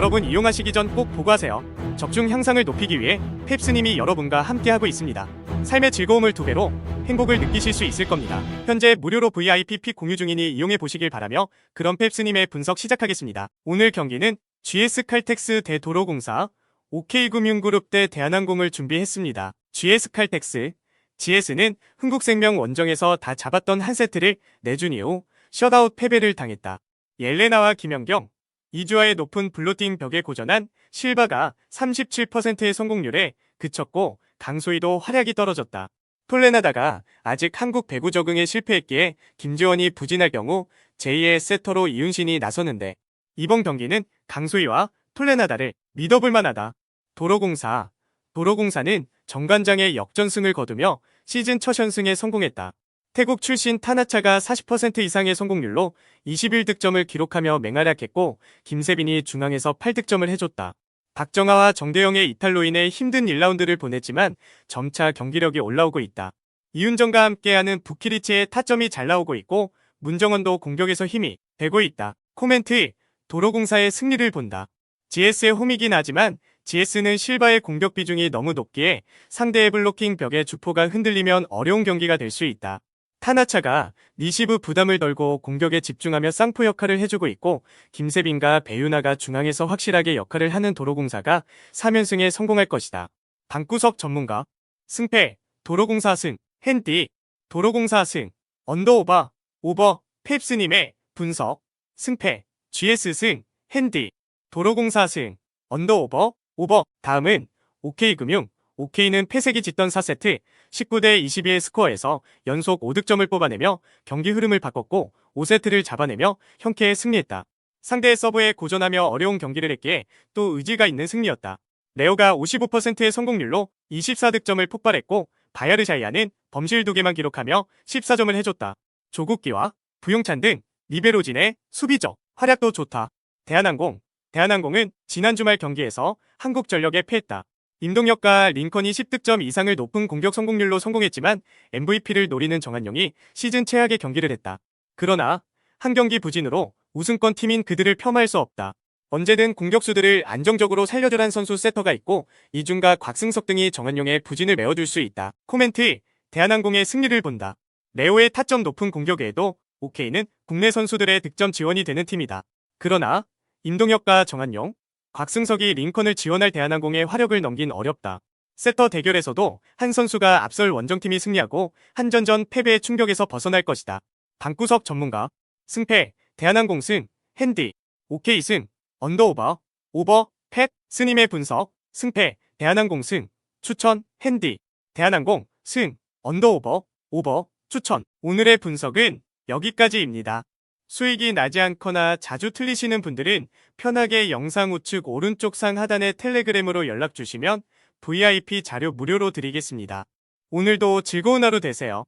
여러분 이용하시기 전 꼭 보고하세요. 적중 향상을 높이기 위해 펩스님이 여러분과 함께하고 있습니다. 삶의 즐거움을 두 배로 행복을 느끼실 수 있을 겁니다. 현재 무료로 VIP 픽 공유 중이니 이용해 보시길 바라며 그럼 펩스님의 분석 시작하겠습니다. 오늘 경기는 GS 칼텍스 대 도로공사, OK금융그룹 대 대한항공을 준비했습니다. GS 칼텍스, GS는 흥국생명 원정에서 다 잡았던 한 세트를 내준 이후 셧아웃 패배를 당했다. 옐레나와 김연경, 이주아의 높은 블로팅 벽에 고전한 실바가 37%의 성공률에 그쳤고 강소희도 활약이 떨어졌다. 톨레나다가 아직 한국 배구 적응에 실패했기에 김지원이 부진할 경우 제2의 세터로 이윤신이 나서는데 이번 경기는 강소희와 톨레나다를 믿어볼 만하다. 도로공사 도로공사는 정관장의 역전승을 거두며 시즌 첫 연승에 성공했다. 태국 출신 타나차가 40% 이상의 성공률로 21득점을 기록하며 맹활약했고 김세빈이 중앙에서 8득점을 해줬다. 박정아와 정대영의 이탈로 인해 힘든 1라운드를 보냈지만 점차 경기력이 올라오고 있다. 이윤정과 함께하는 부키리치의 타점이 잘 나오고 있고 문정원도 공격에서 힘이 되고 있다. 코멘트 도로공사의 승리를 본다. GS의 홈이긴 하지만 GS는 실바의 공격 비중이 너무 높기에 상대의 블로킹 벽에 주포가 흔들리면 어려운 경기가 될 수 있다. 타나차가 리시브 부담을 덜고 공격에 집중하며 쌍포 역할을 해주고 있고 김세빈과 배유나가 중앙에서 확실하게 역할을 하는 도로공사가 3연승에 성공할 것이다. 방구석 전문가. 승패. 도로공사 승. 핸디 도로공사 승. 언더오버. 오버. 펩스님의 분석. 승패. GS 승. 핸디 도로공사 승. 언더오버. 오버. 다음은 OK금융 OK는 패색이 짙던 4세트 19대 22의 스코어에서 연속 5득점을 뽑아내며 경기 흐름을 바꿨고 5세트를 잡아내며 형쾌에 승리했다. 상대의 서브에 고전하며 어려운 경기를 했기에 또 의지가 있는 승리였다. 레오가 55%의 성공률로 24득점을 폭발했고 바야르샤이아는 범실 2개만 기록하며 14점을 해줬다. 조국기와 부용찬 등 리베로진의 수비적 활약도 좋다. 대한항공 대한항공은 지난 주말 경기에서 한국전력에 패했다. 임동혁과 링컨이 10득점 이상을 높은 공격 성공률로 성공했지만 MVP를 노리는 정한용이 시즌 최악의 경기를 했다. 그러나 한 경기 부진으로 우승권 팀인 그들을 폄하할 수 없다. 언제든 공격수들을 안정적으로 살려주란 선수 세터가 있고 이준과 곽승석 등이 정한용의 부진을 메워줄 수 있다. 코멘트 대한항공의 승리를 본다. 레오의 타점 높은 공격에도 OK는 국내 선수들의 득점 지원이 되는 팀이다. 그러나 임동혁과 정한용, 곽승석이 링컨을 지원할 대한항공의 화력을 넘긴 어렵다. 세터 대결에서도 한 선수가 앞설 원정팀이 승리하고 한전 전 패배의 충격에서 벗어날 것이다. 방구석 전문가. 승패. 대한항공 승. 핸디. 오케이 승. 언더오버. 오버. 팩 스님의 분석. 승패. 대한항공 승. 추천. 핸디. 대한항공 승. 언더오버. 오버. 추천. 오늘의 분석은 여기까지입니다. 수익이 나지 않거나 자주 틀리시는 분들은 편하게 영상 우측 오른쪽 상 하단의 텔레그램으로 연락 주시면 VIP 자료 무료로 드리겠습니다. 오늘도 즐거운 하루 되세요.